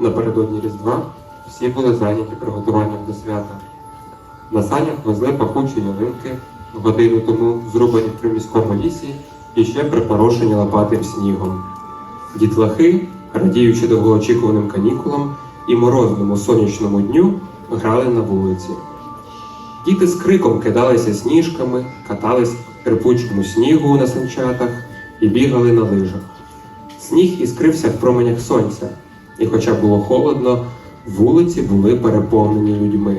Напередодні Різдва всі були зайняті приготуванням до свята. На санях везли пахучі ялинки, годину тому зрубані в приміському лісі і ще припорошені лопатим снігом. Дітлахи, радіючи довгоочікуваним канікулам і морозному сонячному дню, грали на вулиці. Діти з криком кидалися сніжками, катались в рипучому снігу на санчатах і бігали на лижах. Сніг іскрився в променях сонця, і хоча було холодно, вулиці були переповнені людьми.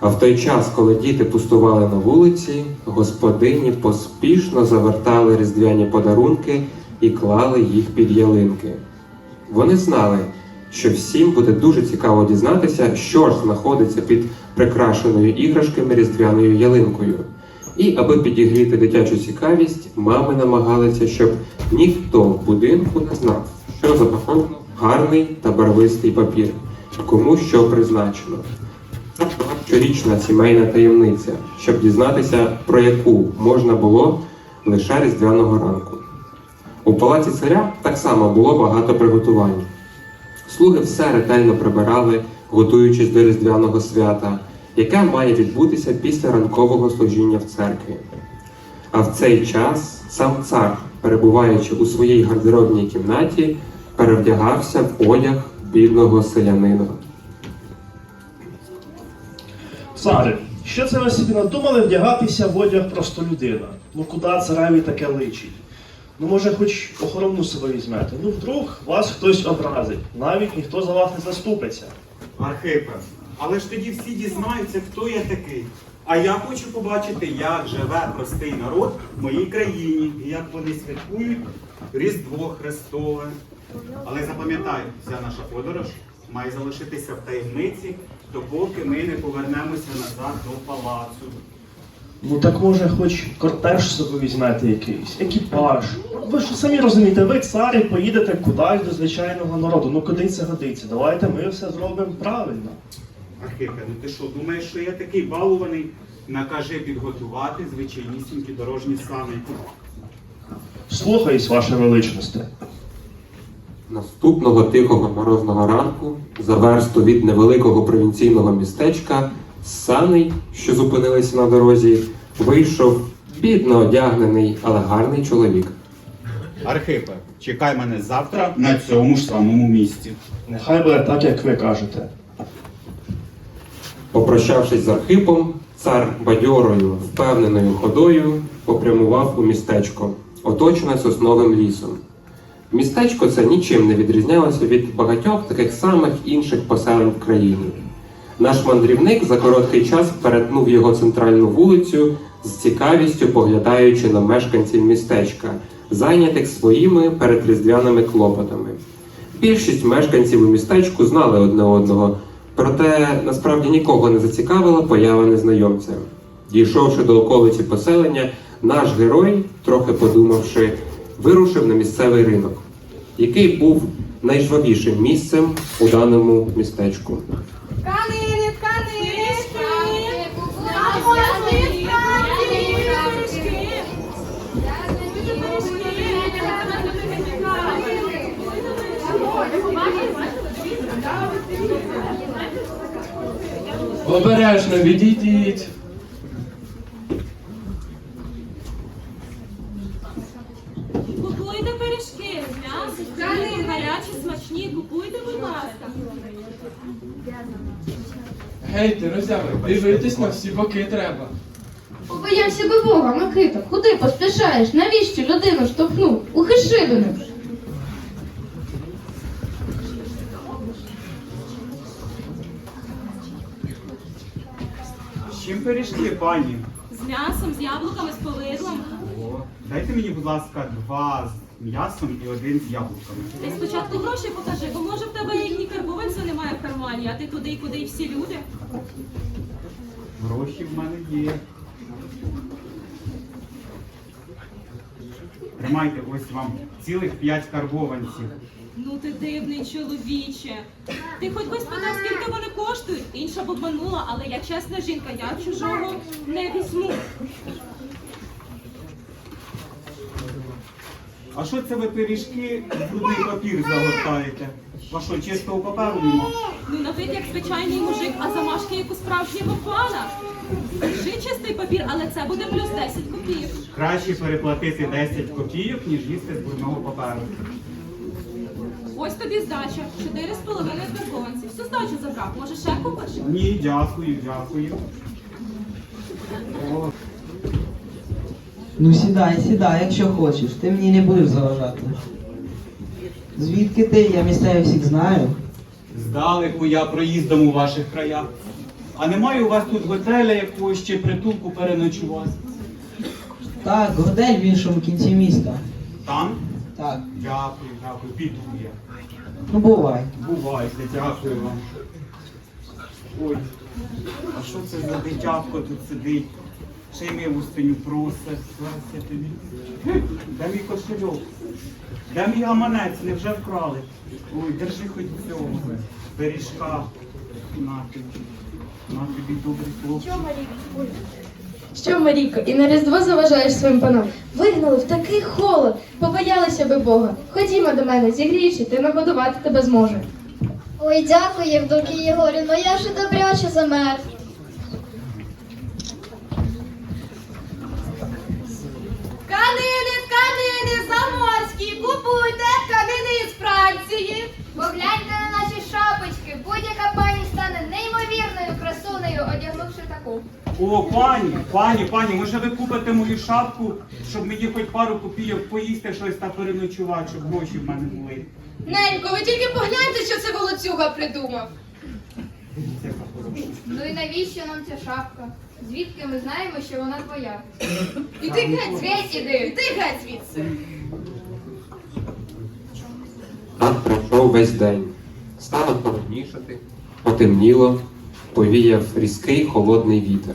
А в той час, коли діти пустували на вулиці, господині поспішно завертали різдвяні подарунки і клали їх під ялинки. Вони знали, що всім буде дуже цікаво дізнатися, що ж знаходиться під прикрашеною іграшками різдвяною ялинкою. І аби підігріти дитячу цікавість, мами намагалися, щоб ніхто в будинку не знав, що запаковано гарний та барвистий папір, кому що призначено. Щорічна сімейна таємниця, щоб дізнатися, про яку можна було лише різдвяного ранку. У палаці царя так само було багато приготувань. Слуги все ретельно прибирали, готуючись до різдвяного свята, яке має відбутися після ранкового служіння в церкві. А в цей час сам цар, перебуваючи у своїй гардеробній кімнаті, перевдягався в одяг бідного селянина. Цари, що це ви собі надумали вдягатися в одяг просто людина? Ну куди цареві таке личить? Ну може хоч охорону себе візьмете. Ну вдруг вас хтось образить, навіть ніхто за вас не заступиться. Архипе, але ж тоді всі дізнаються, хто я такий. А я хочу побачити, як живе простий народ в моїй країні і як вони святкують Різдво Христове. Але запам'ятай, вся наша подорож має залишитися в таємниці, допоки ми не повернемося назад до палацу. Ну так може хоч кортеж собі візьмете якийсь, екіпаж. Ви ж самі розумієте, ви цар поїдете кудись до звичайного народу. Ну куди це годиться? Давайте ми все зробимо правильно. Архипе, ну ти що, думаєш, що я такий балуваний? Накажи підготувати звичайнісінькі дорожні сани. Слухаюсь, ваше величносте. Наступного тихого морозного ранку, за версту від невеликого провінційного містечка, з саней, що зупинилися на дорозі, вийшов бідно одягнений, але гарний чоловік. Архипе, чекай мене завтра на цьому ж самому місці. Нехай буде так, як ви кажете. Попрощавшись з Архипом, цар бадьорою, впевненою ходою попрямував у містечко, оточене сосновим лісом. Містечко це нічим не відрізнялося від багатьох таких самих інших поселень в країні. Наш мандрівник за короткий час перетнув його центральну вулицю з цікавістю поглядаючи на мешканців містечка, зайнятих своїми передріздвяними клопотами. Більшість мешканців у містечку знали одне одного, проте насправді нікого не зацікавила поява незнайомця. Дійшовши до околиці поселення, наш герой, трохи подумавши, вирушив на місцевий ринок, який був найжвавішим місцем у даному містечку. Тканини, тканини, тканини. Обережно відійдіть. Купуйте пиріжки, м'ясо, тканини, гарячі, смачні, купуйте, будь ласка. Гей, ти розяви, дивитись на всі боки треба. Побоявся би Бога, Микита, куди поспішаєш? Навіщо людину штовхнув? У хишибину. З чим пиріжки, пані? З м'ясом, з яблуками, з повидлом. О, дайте мені, будь ласка, два з м'ясом і один з яблуками. Ти спочатку гроші покажи, бо може в тебе як ні карбованця немає в кармані, а ти туди і куди і всі люди. Гроші в мене є. Тримайте ось вам цілих п'ять карбованців. Ну ти дивний чоловіче. Ти хоч би спитав, скільки вони коштують. Інша б обманула, але я чесна жінка, я чужого не візьму. А що це ви пиріжки в брудний папір загортаєте? А що, чистого паперу нема? Ну на вид як звичайний мужик, а замашки як у справжнього пана. Держи чистий папір, але це буде плюс 10 копійок. Краще переплатити 10 копійок, ніж їсти з брудного паперу. Ось тобі здача. Чотири з половиною карбованців. Всю здачу забрав. Може ще купиш? Ні, дякую, дякую. О, Ну сідай, сідай, якщо хочеш, ти мені не будеш заважати. Звідки ти? Я місцевих всіх знаю. здалеку я проїздом у ваших краях. А немає у вас тут готеля якогось чи притулку переночувати? Так, готель в іншому кінці міста. Там? Так, Дякую, дякую, піду я. ну бувай. Бувайте, дякую вам. Ой, а що це за дитятко тут сидить? Ще й милостиню просить. Леся тобі. Де мій кошельок? Де мій гаманець? Невже вкрали? Ой, держи хоч цього. Пиріжка. На тобі. На тобі добрий хлопчик. Що, Марійко, і на Різдво заважаєш своїм панам? Вигнали в такий холод, побоялися би Бога. Ходімо до мене, зігрієшся, ти нагодувати тебе зможе. Ой, дякую, Євдокія Єгорівно, я вже добряче замерз. О, пані, пані, пані, може ви купите мою шапку, щоб мені хоч пару копійок поїсти щось та переночувати, щоб гроші в мене були. Ненько, ви тільки погляньте, що це волоцюга придумав. Це хороша. Ну і навіщо нам ця шапка? Звідки ми знаємо, що вона твоя? Іди геть звідси, іди геть звідси. Так пройшов весь день. Стало холоднішати, потемніло, повіяв різкий холодний вітер.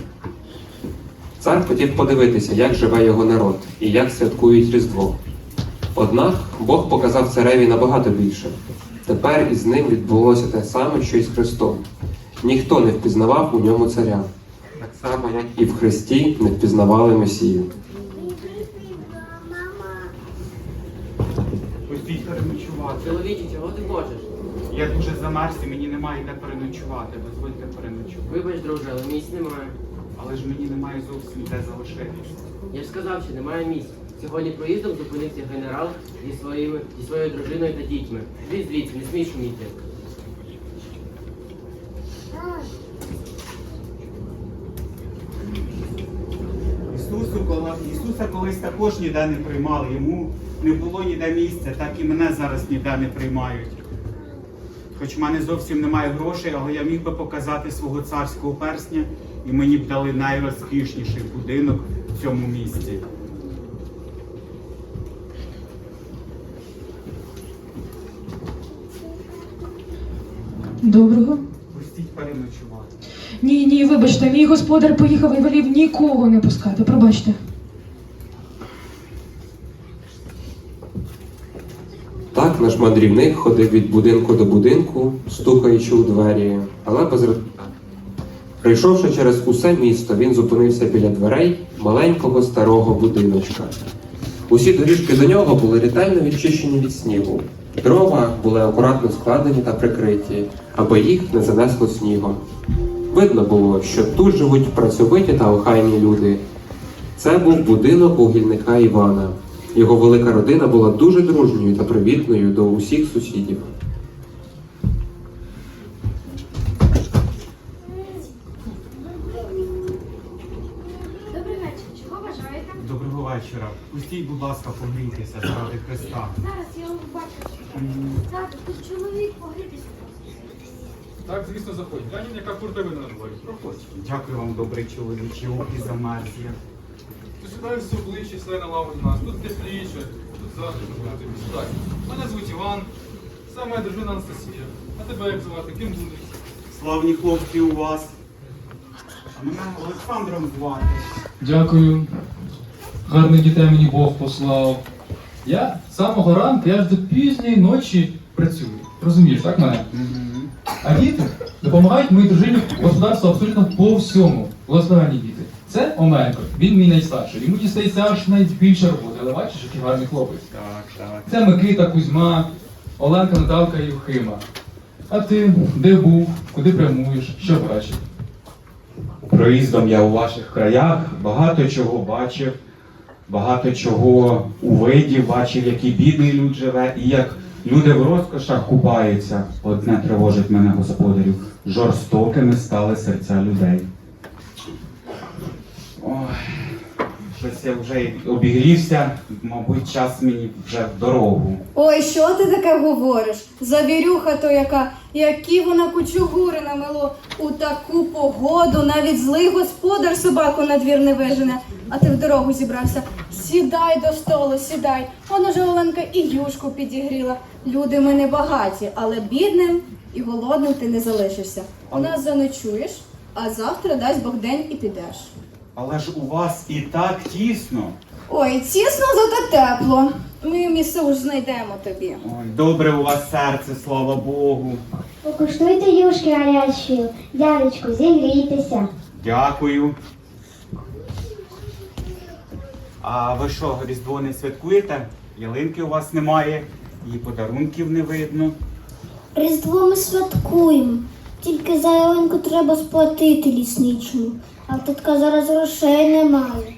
Цар хотів подивитися, як живе його народ і як святкують Різдво. Однак Бог показав цареві набагато більше. Тепер із ним відбулося те саме, що й з Христом. Ніхто не впізнавав у ньому царя, так само, як і в Христі не впізнавали Месію. Пустіть чого ти хочеш? Я дуже замерз і мені немає де переночувати. Дозвольте переночувати. Вибач, друже, але місць немає. Але ж мені немає зовсім де залишитися. Я ж сказав, що немає місць. Сьогодні проїздом зупинився генерал зі своїми зі своєю дружиною та дітьми. Звідь звідси, не смій шуміти. Ісусу, коли- Ісуса колись також ніде не приймали. Йому не було ніде місця, так і мене зараз ніде не приймають. Хоч в мене зовсім немає грошей, але я міг би показати свого царського персня, і мені б дали найрозкішніший будинок в цьому місті. Доброго. Пустіть переночувати. Ні, ні, вибачте, мій господар поїхав і велів нікого не пускати. Пробачте. Так мандрівник ходив від будинку до будинку, стукаючи у двері, але без. Прийшовши через усе місто, він зупинився біля дверей маленького старого будиночка. Усі доріжки до нього були ретельно відчищені від снігу. Дрова були акуратно складені та прикриті, аби їх не занесло снігом. Видно було, що тут живуть працьовиті та охайні люди. Це був будинок вугільника Івана. Його велика родина була дуже дружньою та привітною до усіх сусідів. Добрий вечір. Чого бажаєте? Доброго вечора. Пустіть, будь ласка, погрійтеся заради Христа. Зараз я вам бачу. Так, тут чоловік погрітися. Так, звісно, заходь. Глянь, яка куртовина на дворі. Проходь. Дякую вам, добрий чоловічі, і замерз я. Все обличчя, на лаву до нас. Тут тепліше, тут затишно буде тобі. Сідай. Мене звуть Іван, це моя дружина Анастасія. А тебе як звати? Ким будеш? Славні хлопці у вас. А мене Олександром звати. Дякую. Гарних дітей мені Бог послав. Я з самого ранку, я аж до пізньої ночі працюю. Розумієш, так мене? А діти допомагають моїй дружині господарству абсолютно по всьому. Благословенні діти. Це Омелько, він мій найстарший. Йому дістається аж найбільша робота. Але бачиш, який гарний хлопець. Так, так. Це Микита, Кузьма, Оленка, Наталка і Юхима. А ти де був, куди прямуєш, що бачив? Проїздом я у ваших краях багато чого бачив, багато чого увидів, бачив, який бідний люд живе, і як люди в розкошах купаються. Одне тривожить мене господарю. Жорстокими стали серця людей. Ой, щось я вже обігрівся, мабуть, час мені вже в дорогу. Ой, що ти таке говориш? Завірюха то яка, які вона кучугури намело. У таку погоду навіть злий господар собаку на двір не вижене. А ти в дорогу зібрався. Сідай до столу, сідай. Вона же Оленка і юшку підігріла. Люди ми не багаті, але бідним і голодним ти не залишишся. У нас заночуєш, а завтра дасть Бог день і підеш. Але ж у вас і так тісно. Ой, тісно, зато тепло. Ми місце уж знайдемо тобі. Ой, добре у вас серце, слава Богу. Покуштуйте юшки гарячі. Дядечку, зігрійтеся. Дякую. А ви що, Різдво не святкуєте? Ялинки у вас немає, і подарунків не видно. Різдво ми святкуємо. Тільки за ялинку треба сплатити лісничому. А татка зараз грошей немає.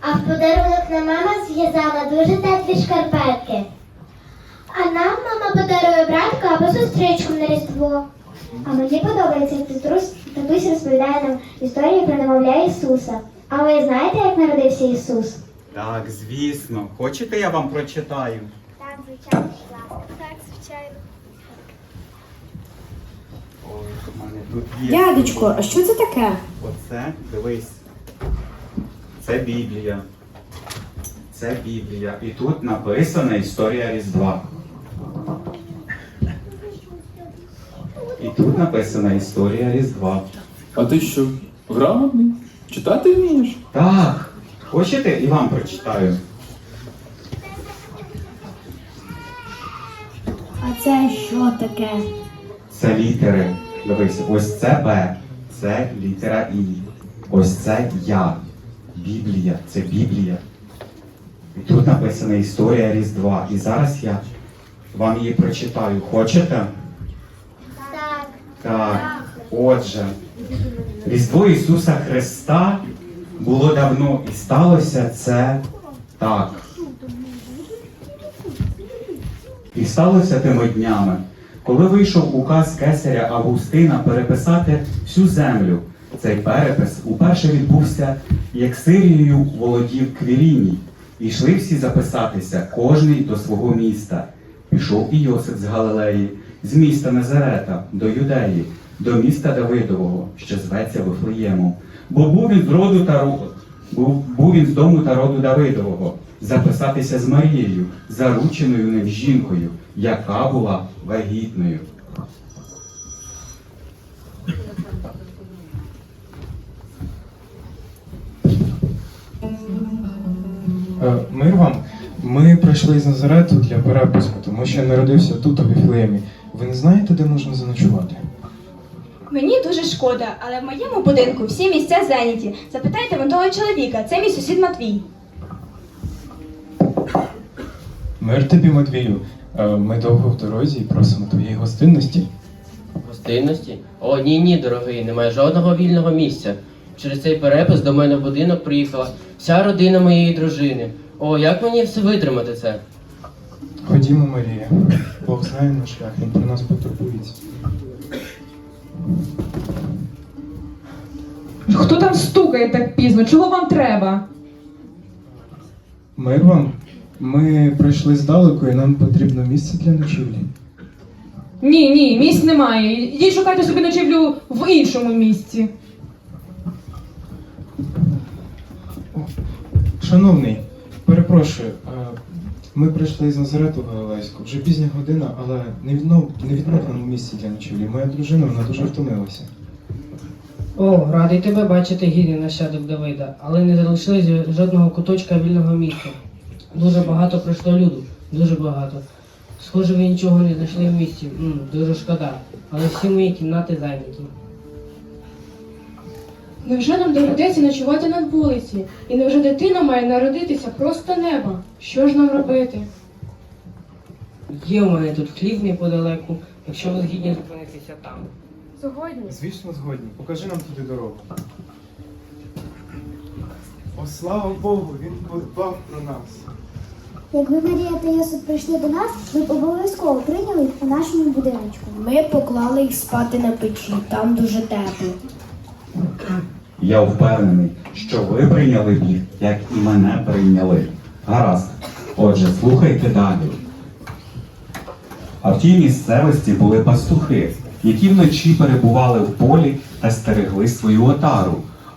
А в подарунок на мама зв'язала дуже теплі шкарпетки. А нам мама подарує братка або сестричку на Різдво. А мені подобається, як татусь, татусь розповідає нам історію про немовля Ісуса. А ви знаєте, як народився Ісус? Так, звісно. Хочете, я вам прочитаю? Так, звичайно. Так, звичайно. Ой, у мене тут є. Дядечко, а що це таке? Оце, дивись. Це Біблія. Це Біблія. І тут написана історія Різдва. І тут написана історія Різдва. А ти що, грамотний? Читати вмієш? Так. Хочете і вам прочитаю? А це що таке? Це літери. Дивись, ось це Б, це літера І. Ось це Я. Біблія, це Біблія. І тут написана історія Різдва. І зараз я вам її прочитаю. Хочете? Так. Так. Отже, Різдво Ісуса Христа було давно і сталося це так. І сталося тими днями, коли вийшов указ кесаря Августина переписати всю землю. Цей перепис уперше відбувся, як Сирією володів Квіріній. І йшли всі записатися, кожний до свого міста. Пішов і Йосип з Галилеї, з міста Назарета до Юдеї, до міста Давидового, що зветься Вифлеємом. Бо був він з роду та ро- був, був він з дому та роду Давидового, записатися з Марією, зарученою ним жінкою, яка була вагітною. Е, Мир вам. Ми прийшли з Назарету для перепуску, тому що я народився тут, у Віфлеємі. Ви не знаєте, де можна заночувати? Мені дуже шкода, але в моєму будинку всі місця зайняті. Запитайте вон того чоловіка, це мій сусід Матвій. Мир тобі, Матвію. Е, Ми довго в дорозі і просимо твоєї гостинності. Гостинності? О, ні, ні, дорогий, немає жодного вільного місця. Через цей перепис до мене в будинок приїхала вся родина моєї дружини. О, як мені все витримати це? Ходімо, Марія. Бог знає наш шлях, він про нас потурбується. Хто там стукає так пізно? Чого вам треба? Мир вам. Ми прийшли здалеку і нам потрібно місце для ночівлі. Ні, ні, місць немає. Йдіть шукайте собі ночівлю в іншому місці. Шановний, перепрошую, ми прийшли з Назарету в Галилейську. Вже пізня година, але не відно- не відновлено місце для ночівлі. Моя дружина вона дуже втомилася. О, радий тебе бачити гідний нащадок Давида, але не залишилось жодного куточка вільного місця. Дуже багато пройшло люду, дуже багато. Схоже, ви нічого не знайшли в місті. М, дуже шкода. Але всі мої кімнати зайняті. Невже нам доведеться ночувати на вулиці? І невже дитина має народитися просто неба? Що ж нам робити? Є у мене тут хліб неподалеку, якщо ви згідні зупинитися там. Згодні. Звісно, згодні. Покажи нам туди дорогу. О, слава Богу, він подбав про нас. Якби Марія та Йосип прийшли до нас, ми б обов'язково прийняли їх у нашому будиночку. Ми поклали їх спати на печі, там дуже тепло. Я впевнений, що ви прийняли б їх, як і мене прийняли. Гаразд. Отже, слухайте далі. А в тій місцевості були пастухи, які вночі перебували в полі та стерегли свою отару.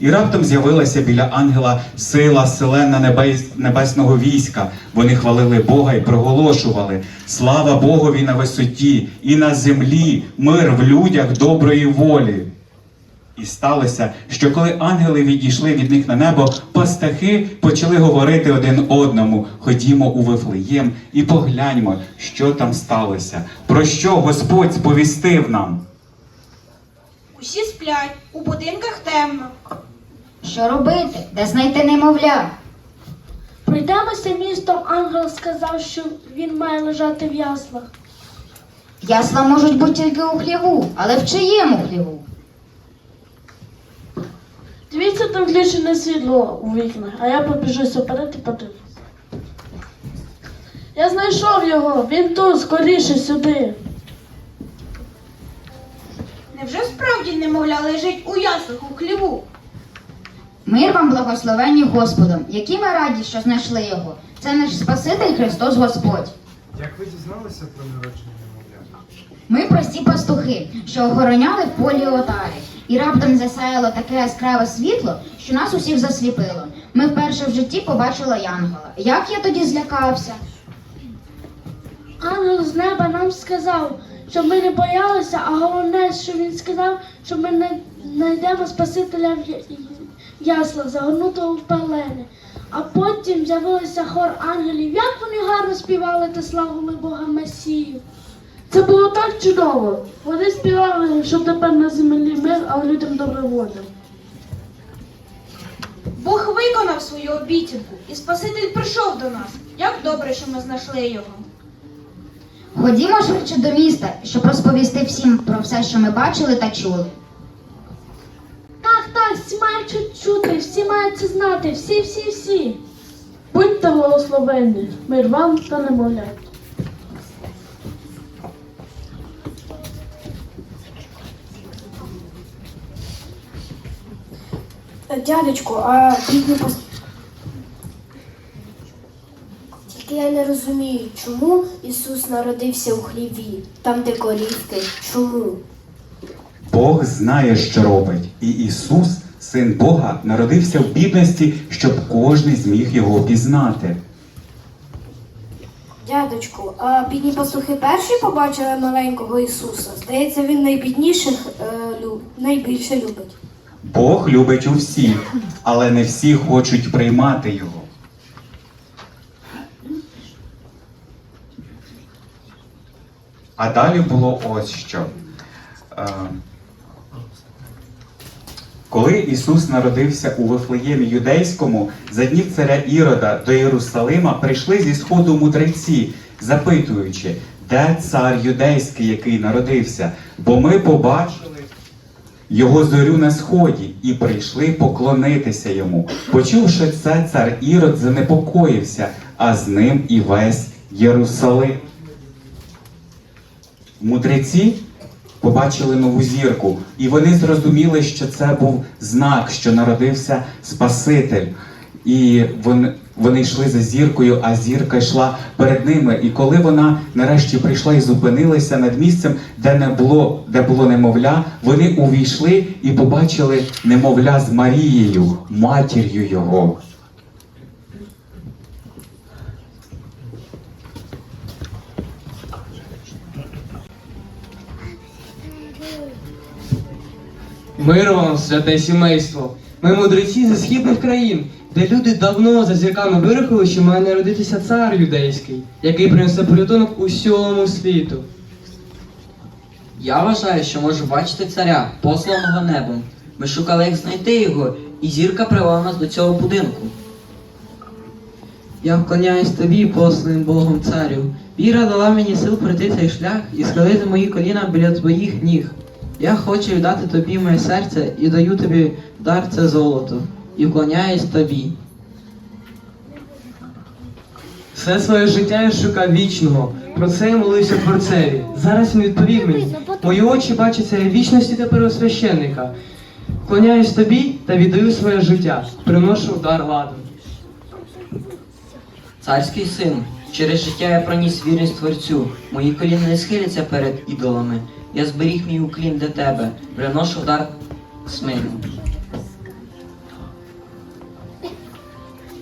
І раптом з'явилася біля ангела сила селена небес, небесного війська. Вони хвалили Бога і проголошували: Слава Богові на висоті, і на землі мир в людях доброї волі. І сталося, що коли ангели відійшли від них на небо, пастахи почали говорити один одному: Ходімо у Вифлеєм і погляньмо, що там сталося, про що Господь сповістив нам. Усі сплять, у будинках темно. Що робити? Де знайти немовля? Пройдемося містом, ангел сказав, що він має лежати в яслах. Ясла можуть бути тільки у хліву, але в чиєму хліву? Дивіться, там включене світло у вікнах, а я побіжуся вперед і подивлюсь. Я знайшов його, він тут, скоріше сюди. Невже справді немовля лежить у яслах у хліву? Мир вам благословенні Господом, які ми раді, що знайшли його. Це наш Спаситель Христос Господь. Як ви дізналися про народження немовля? Ми прості пастухи, що охороняли в полі отарі. І раптом засяяло таке яскраве світло, що нас усіх засліпило. Ми вперше в житті побачили Янгола. Як я тоді злякався? Ангел з неба нам сказав, щоб ми не боялися, а головне, що він сказав, що ми най- знайдемо Спасителя в яслах, загорнутого в пелени. А потім з'явився хор ангелів. Як вони гарно співали та славили Бога Месію. Це було так чудово. Вони співали, щоб тепер на землі мир, а людям добре воля. Бог виконав свою обіцянку, і Спаситель прийшов до нас. Як добре, що ми знайшли його. Ходімо швидше до міста, щоб розповісти всім про все, що ми бачили та чули. Так, так, всі мають чу- чути, всі мають це знати, всі, всі, всі. Будьте благословенні, мир вам та немовлять. Дядечку, а бідні пос... Тільки я не розумію, чому Ісус народився у хліві, там, де корівки. Чому? Бог знає, що робить, і Ісус, син Бога, народився в бідності, щоб кожен зміг його пізнати. Дядечку, а бідні пастухи перші побачили маленького Ісуса. Здається, він найбідніших е, люб... найбільше любить. Бог любить усіх, але не всі хочуть приймати його. А далі було ось що. Е, Коли Ісус народився у Вифлеємі Юдейському, за днів царя Ірода до Єрусалима прийшли зі сходу мудреці, запитуючи, де цар юдейський, який народився, бо ми побачили його зорю на сході і прийшли поклонитися йому. Почувши це, цар Ірод занепокоївся, а з ним і весь Єрусалим. Мудреці побачили нову зірку, і вони зрозуміли, що це був знак, що народився Спаситель. І вони, Вони йшли за зіркою, а зірка йшла перед ними. І коли вона нарешті прийшла і зупинилася над місцем, де не було, де було немовля, вони увійшли і побачили немовля з Марією, матір'ю його. Мир вам, святе сімейство. Ми мудреці зі східних країн, де люди давно за зірками вирахили, що має народитися цар юдейський, який принесе порятунок усьому світу. Я вважаю, що можу бачити царя, посланого небом. Ми шукали, як знайти його, і зірка привела нас до цього будинку. Я вклоняюсь тобі, посланим Богом царю. Віра дала мені сил пройти цей шлях і схилити мої коліна біля твоїх ніг. Я хочу віддати тобі моє серце і даю тобі дар це золото. І вклоняюсь тобі. Все своє життя я шукав вічного. Про це я молився Творцеві. Зараз він відповів мені. Мої очі бачаться вічності та первосвященника. Вклоняюсь тобі та віддаю своє життя. Приношу дар ладу. Царський син, через життя я проніс вірність Творцю. Мої коліна не схиляться перед ідолами. Я зберіг мій уклін для тебе, приношу дар смирну.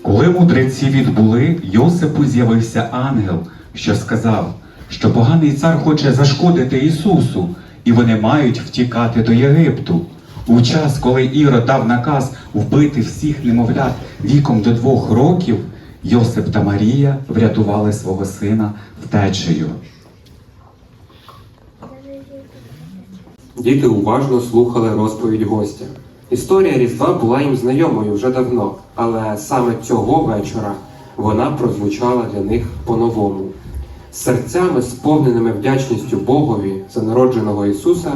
Коли мудреці відбули, Йосипу з'явився ангел, що сказав, що поганий цар хоче зашкодити Ісусу, і вони мають втікати до Єгипту. У час, коли Ірод дав наказ вбити всіх немовлят віком до двох років, Йосип та Марія врятували свого сина втечею. Діти уважно слухали розповідь гостя. Історія Різдва була їм знайомою вже давно, але саме цього вечора вона прозвучала для них по-новому. З серцями, сповненими вдячністю Богові за народженого Ісуса,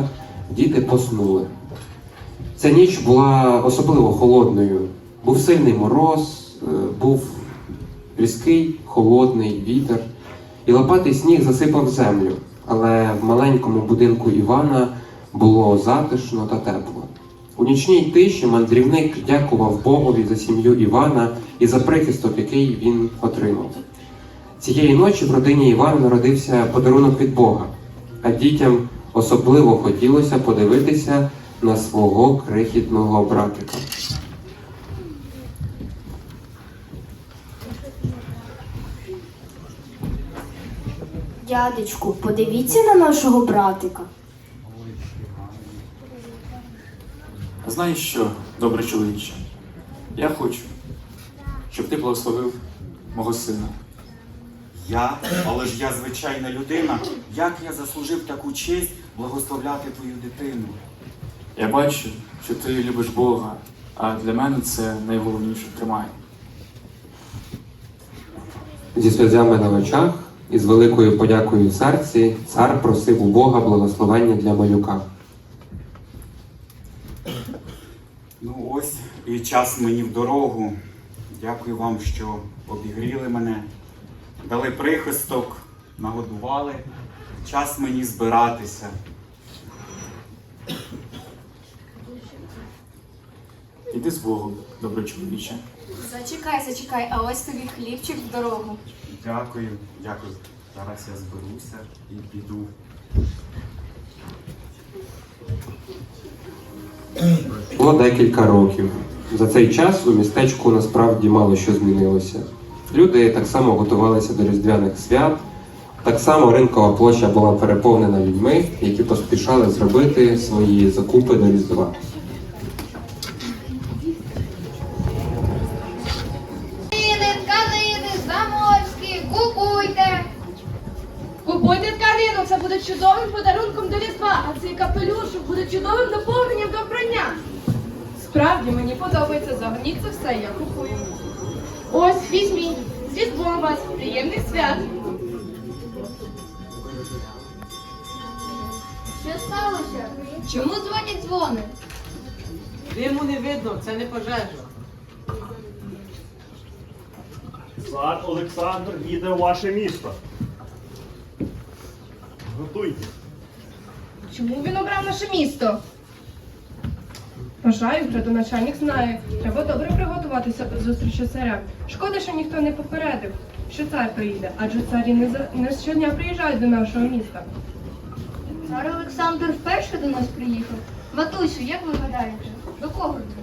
діти поснули. Ця ніч була особливо холодною. Був сильний мороз, е, був різкий, холодний вітер, і лопатий сніг засипав землю. Але в маленькому будинку Івана було затишно та тепло. У нічній тиші мандрівник дякував Богові за сім'ю Івана і за прихисток, який він отримав. Цієї ночі в родині Івана народився подарунок від Бога, а дітям особливо хотілося подивитися на свого крихітного братика. Дядечку, подивіться на нашого братика. Знаєш що, добрий чоловіче? Я хочу, щоб ти благословив мого сина. Я, але ж я звичайна людина. Як я заслужив таку честь благословляти твою дитину? Я бачу, що ти любиш Бога, а для мене це найголовніше. Тримай. Зі сльозами на очах і з великою подякою в серці цар просив у Бога благословення для малюка. Ну ось і час мені в дорогу. Дякую вам, що обігріли мене, дали прихисток, нагодували. Час мені збиратися. Іди з Богом, добрий чоловіче. Зачекай, зачекай, а ось тобі хлібчик в дорогу. Дякую, дякую. Зараз я зберуся і піду. Було декілька років. За цей час у містечку насправді мало що змінилося. Люди так само готувалися до різдвяних свят. Так само ринкова площа була переповнена людьми, які поспішали зробити свої закупи до Різдва. Пожежа. Цар Олександр їде у ваше місто. Готуйте. Чому він обрав наше місто? Вважаю, градоначальник знає. Треба добре приготуватися до зустрічі з царем. Шкода, що ніхто не попередив, що цар приїде, адже царі не, за- не щодня приїжджають до нашого міста. Цар Олександр вперше до нас приїхав. Матусю, як ви гадаєте? До кого він?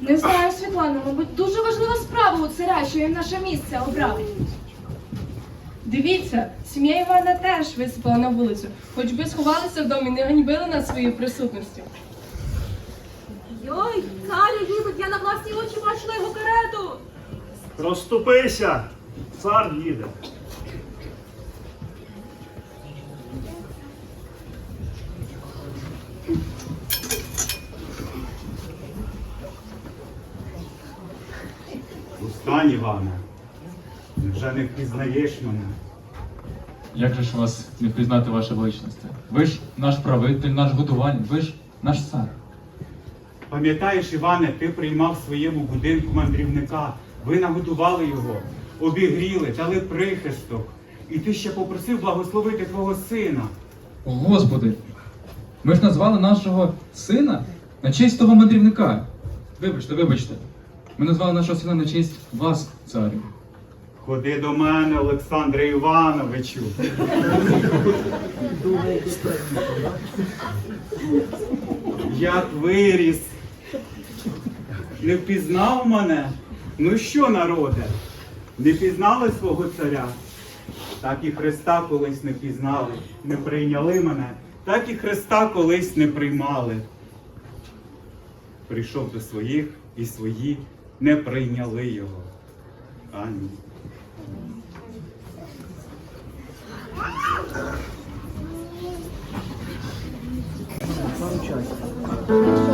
Не знаю, Світлана, мабуть, дуже важлива справа у царя, що він наше місце обрав. Дивіться, сім'я Івана теж висипала на вулицю, хоч би сховалися вдома і не ганьбили нас своєю присутністю. Йой, царю їдуть, я на власні очі бачила його карету. Розступися! Цар їде. Устань, Іване. Вже не впізнаєш мене. Як же ж вас не впізнати ваше величність? Ви ж наш правитель, наш годувальник, ви ж наш цар. Пам'ятаєш, Іване, ти приймав в своєму будинку мандрівника. Ви нагодували його, обігріли, дали прихисток. І ти ще попросив благословити твого сина. О, Господи! Ми ж назвали нашого сина на честь того мандрівника. Вибачте, вибачте. Ми назвали нашого сина на честь вас, царю. Ходи до мене, Олександре Івановичу. Як виріс. Не впізнав мене? Ну що, народе? Не пізнали свого царя? Так і Христа колись не пізнали, не прийняли мене, так і Христа колись не приймали. Прийшов до своїх, і свої не прийняли його. Амінь. Тhank